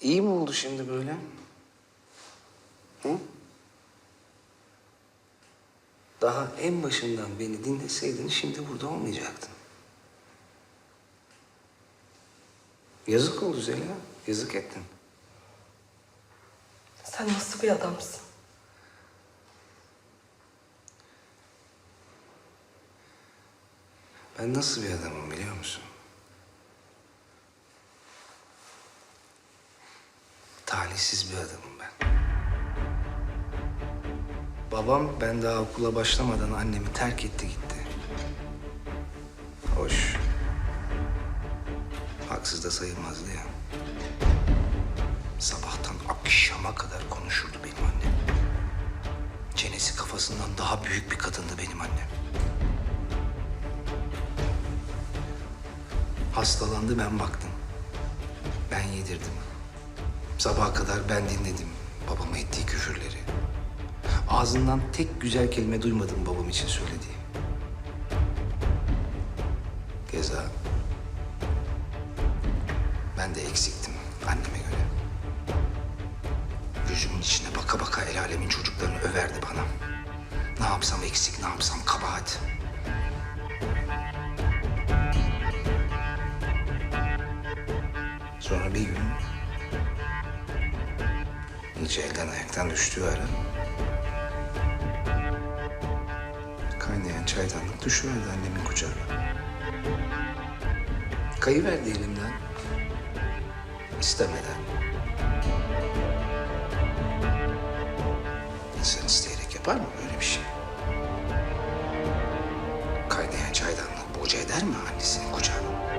İyi mi oldu şimdi böyle? Hı? Daha en başından beni dinleseydin şimdi burada olmayacaktın. Yazık oldu Zeliha. Yazık ettin. Sen nasıl bir adamsın? Ben nasıl bir adamım biliyor musun? Talihsiz bir adamım ben. Babam ben daha okula başlamadan annemi terk etti gitti. Hoş. Haksız da sayılmazdı ya. Sabahtan akşama kadar konuşurdu benim annem. Çenesi kafasından daha büyük bir kadındı benim annem. Hastalandı ben baktım. Ben yedirdim. Sabaha kadar ben dinledim babama ettiği küfürleri. Ağzından tek güzel kelime duymadım babam için söylediği. Keza ben de eksiktim anneme göre. Gözümün içine baka baka el alemin çocuklarını överdi bana. Ne yapsam eksik, ne yapsam kabahat. Sonra bir gün hiç elden ayaktan düştüğü ara kaynayan çaydanlık düşüverdi annemin kucağına. Kayıverdi elimden. istemeden. İnsan isteyerek yapar mı böyle bir şey? Kaynayan çaydanlık boca eder mi annesinin kucağına?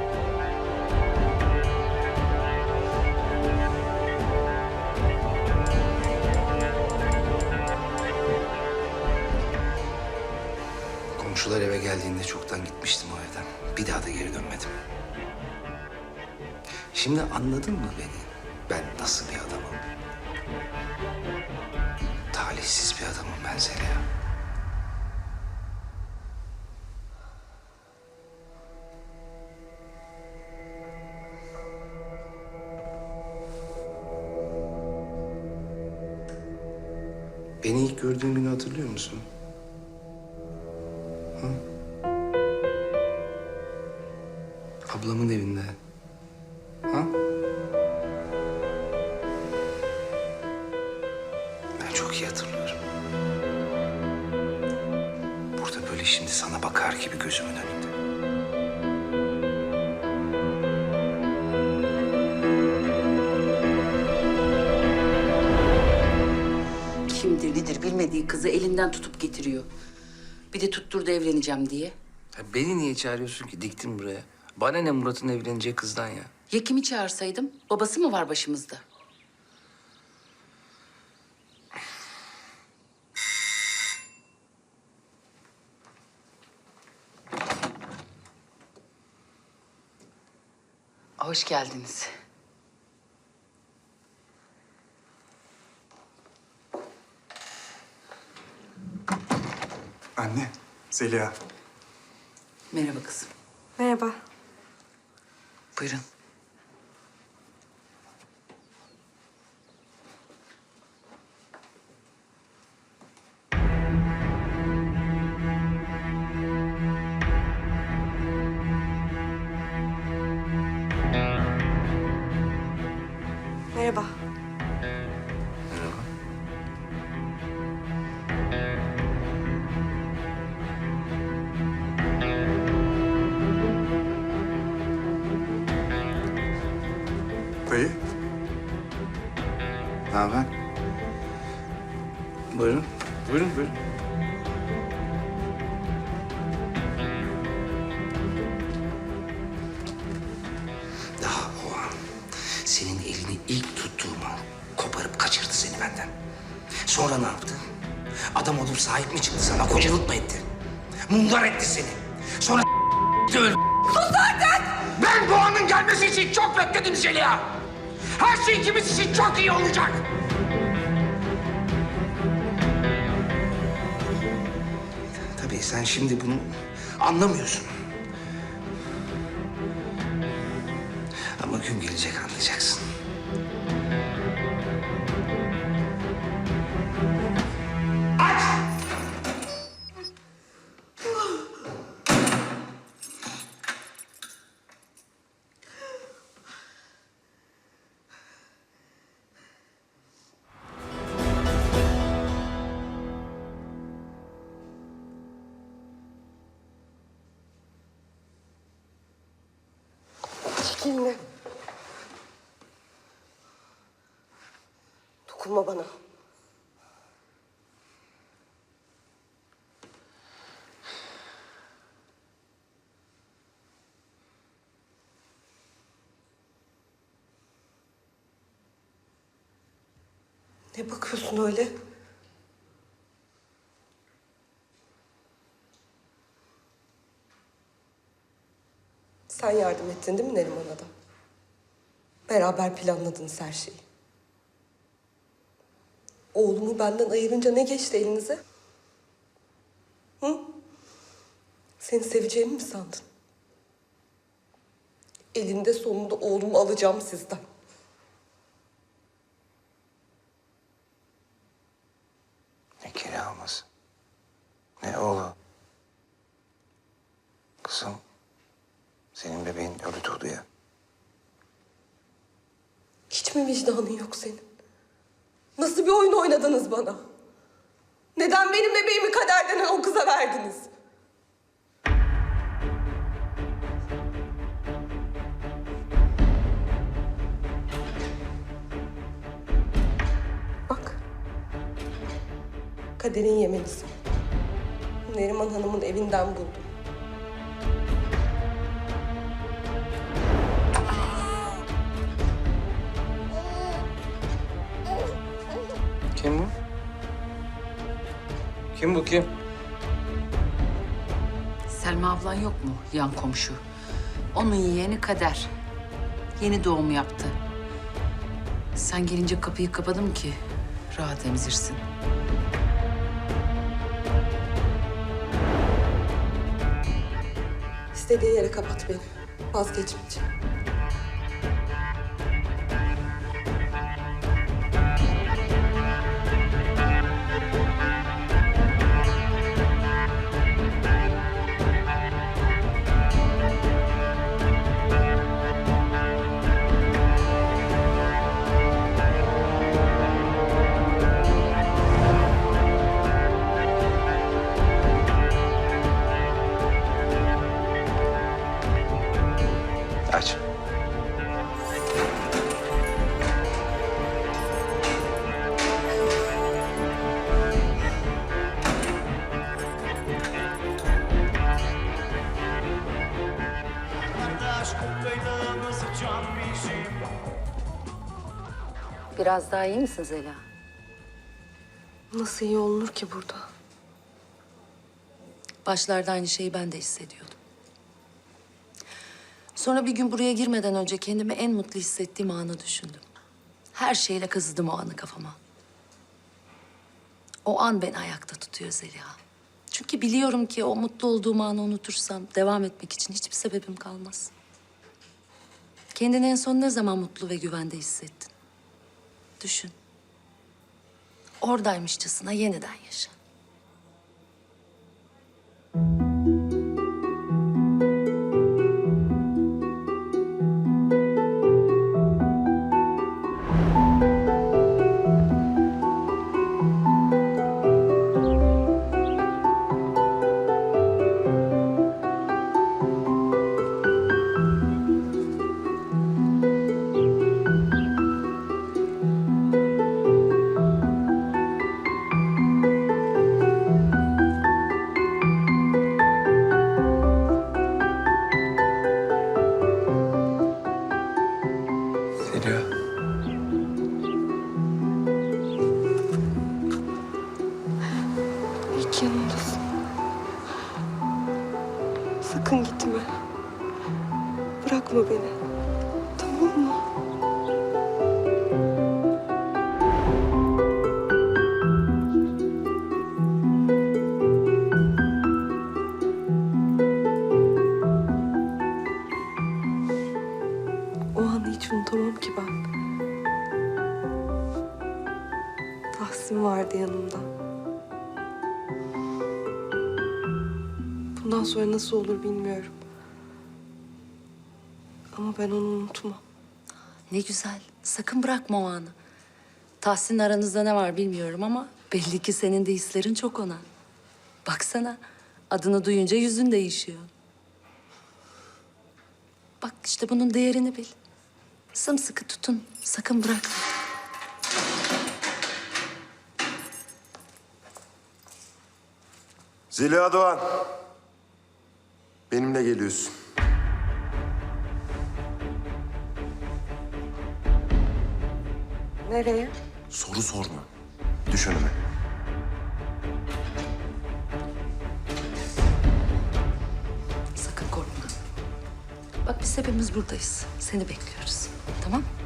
Geldiğinde çoktan gitmiştim o evden. Bir daha da geri dönmedim. Şimdi anladın mı beni? Ben nasıl bir adamım? Talihsiz bir adamım ben Zeliha. Beni ilk gördüğün günü hatırlıyor musun? Ablamın evinde. Ha? Ben çok iyi hatırlıyorum. Burada böyle şimdi sana bakar gibi gözümün önünde. Kimdir nedir bilmediği kızı elinden tutup getiriyor. Bir de tutturdu evleneceğim diye. Ya beni niye çağırıyorsun ki? Diktin buraya. Bana ne Murat'ın evleneceği kızdan ya? Ya kimi çağırsaydım? Babası mı var başımızda? Hoş geldiniz. Anne, Zeliha. Merhaba kızım. Merhaba. Buyurun. Sonra ne yaptı? Adam olup sahip mi çıktı sana, kocalık mı etti? Mundar etti seni. Sonra öldü. Sus artık! Ben bu anın gelmesi için çok bekledim Zeliha. Her şey ikimiz için çok iyi olacak. Tabii sen şimdi bunu anlamıyorsun. Ama gün gelecek anlayacaksın. Dinle. Dokunma bana. Ne bakıyorsun öyle? Sen yardım ettin değil mi Neriman'a da? Beraber planladınız her şeyi. Oğlumu benden ayırınca ne geçti elinize? Hı? Seni seveceğimi mi sandın? Elinde sonunda oğlumu alacağım sizden. Ne kere alması. Ne oğlu. Kızım. Senin bebeğin ölü doğdu ya. Hiç mi vicdanın yok senin? Nasıl bir oyun oynadınız bana? Neden benim bebeğimi kader denen o kıza verdiniz? Bak. Kaderin yemenisi. Neriman Hanım'ın evinden buldum. Kim? Selma ablan yok mu yan komşu? Onun yeğeni Kader. Yeni doğum yaptı. Sen gelince kapıyı kapadım ki rahat emzirsin. İstediğin yere kapat beni. Vazgeçmeyeceğim. Biraz daha iyi misin Zeliha? Nasıl iyi olunur ki burada? Başlarda aynı şeyi ben de hissediyordum. Sonra bir gün buraya girmeden önce kendimi en mutlu hissettiğim anı düşündüm. Her şeyle kazıdım o anı kafama. O an beni ayakta tutuyor Zeliha. Çünkü biliyorum ki o mutlu olduğum anı unutursam devam etmek için hiçbir sebebim kalmaz. Kendini en son ne zaman mutlu ve güvende hissettin? Düşün. Oradaymışçasına yeniden yaşa. İyi ki yanımdasın. Sakın gitme. Bırakma beni. Tamam mı? Nasıl olur bilmiyorum. Ama ben onu unutmam. Ne güzel. Sakın bırakma o anı. Tahsin'le aranızda ne var bilmiyorum ama belli ki senin de hislerin çok ona. Baksana adını duyunca yüzün değişiyor. Bak işte bunun değerini bil. Sımsıkı tutun. Sakın bırakma. Zeliha Doğan. Benimle geliyorsun. Nereye? Soru sorma. Düş önüme. Sakın korkma. Bak biz hepimiz buradayız. Seni bekliyoruz. Tamam? Niye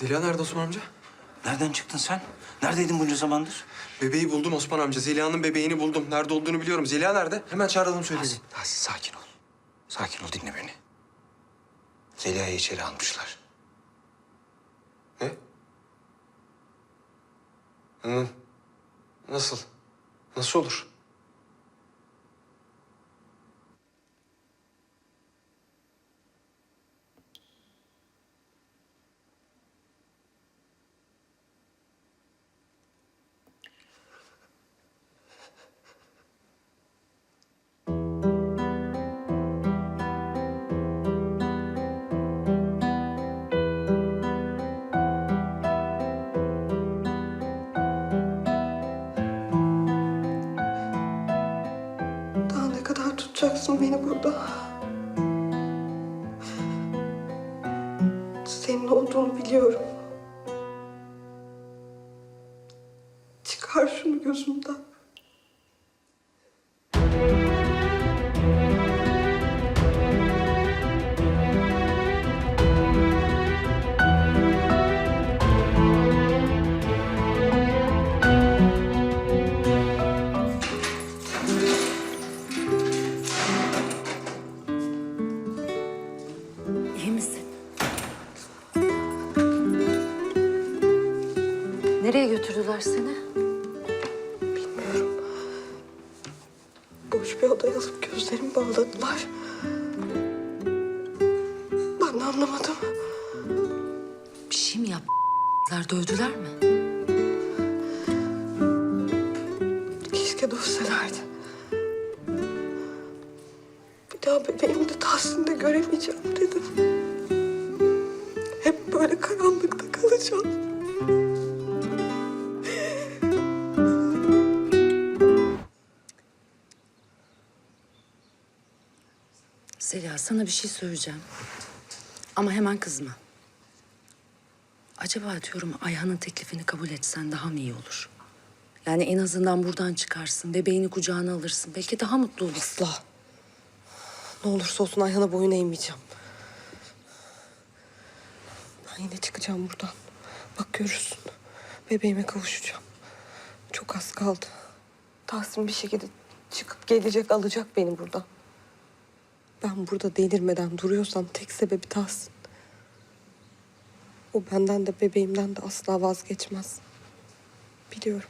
Zeliha nerede Osman amca? nereden çıktın sen? Neredeydin bunca zamandır? Bebeği buldum Osman amca. Zeliha'nın bebeğini buldum. Nerede olduğunu biliyorum. Zeliha nerede? Hemen çağıralım söyleyelim. Tahsin, Tahsin sakin ol. Sakin ol, dinle beni. Zeliha'yı içeri almışlar. Ne? Hı. Nasıl? Nasıl olur? Tutacaksın beni burada? Senin Can. Zeliha sana bir şey söyleyeceğim. Ama hemen kızma. Acaba diyorum Ayhan'ın teklifini kabul etsen daha mı iyi olur? Yani en azından buradan çıkarsın, bebeğini kucağına alırsın. Belki daha mutlu olursun. Asla. Ne olursa olsun Ayhan'a boyun eğmeyeceğim. Ben yine çıkacağım buradan. Bak görürsün. Bebeğime kavuşacağım. Çok az kaldı. Tahsin bir şekilde çıkıp gelecek alacak beni buradan. Ben burada delirmeden duruyorsam tek sebebi Tahsin. O benden de bebeğimden de asla vazgeçmez. Biliyorum.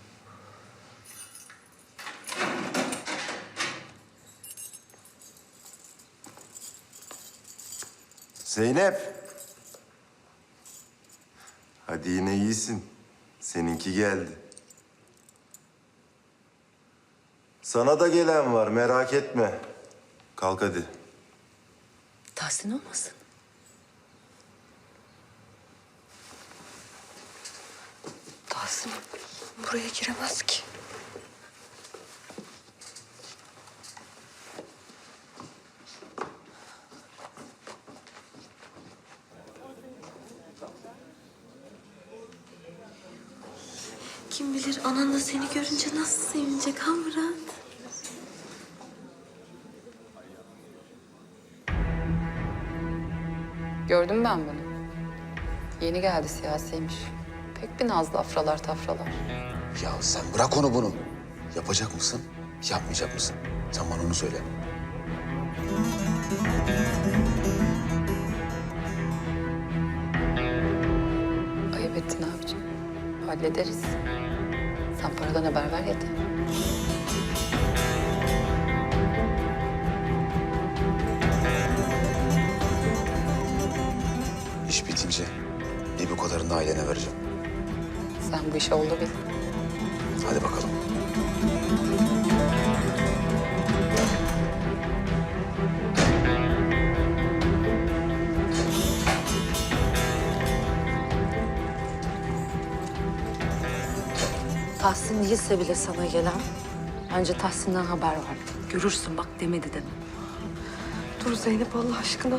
Zeynep. Hadi yine iyisin. Seninki geldi. Sana da gelen var merak etme. Kalk hadi. Tahsin olmasın? Tahsin buraya giremez ki. Kim bilir anan da seni görünce nasıl sevinecek ha Murat? Gördüm ben bunu. Yeni geldi siyasiymiş. Pek bir nazlı afralar tafralar. Ya sen bırak onu bunu. Yapacak mısın, yapmayacak mısın? Sen bana onu söyle. Ayıp ettin abicim. Hallederiz. Sen paradan haber ver yeter. İş bitince bir bu kadarını ailene vereceğim. Sen bu işe oldu bil. Hadi bakalım. Değilse bile sana gelen. Bence Tahsin'den haber var. Görürsün bak demedi deme. Dur Zeynep Allah aşkına.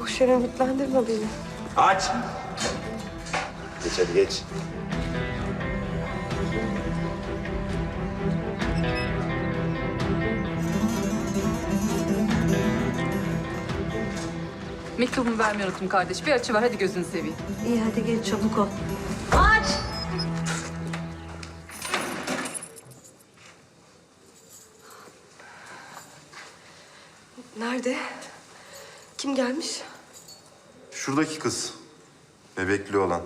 Boş yere ümitlendirme beni. Aç. Geç hadi geç. Mektubumu vermeyi unuttum kardeş. Bir açı ver hadi gözünü seveyim. İyi hadi gel çabuk ol. Nerede? Gelmiş? Şuradaki kız. Bebekli olan.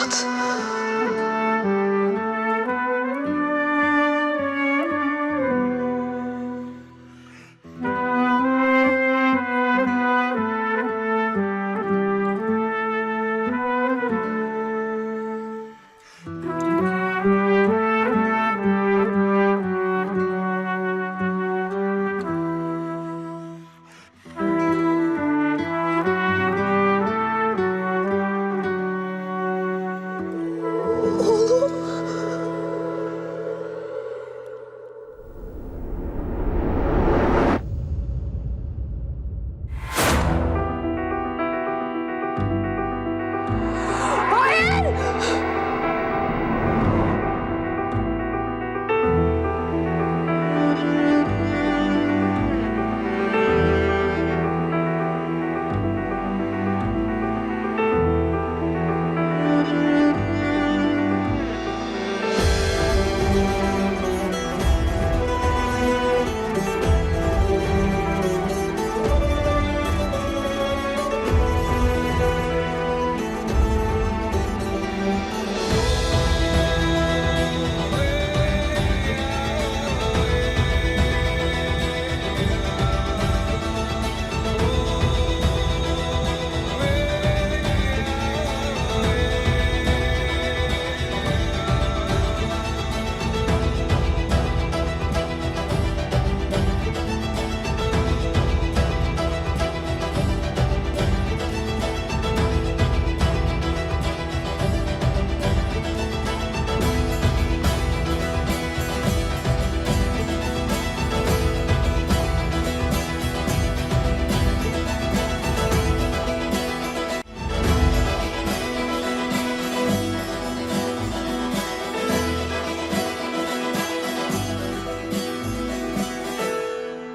porte.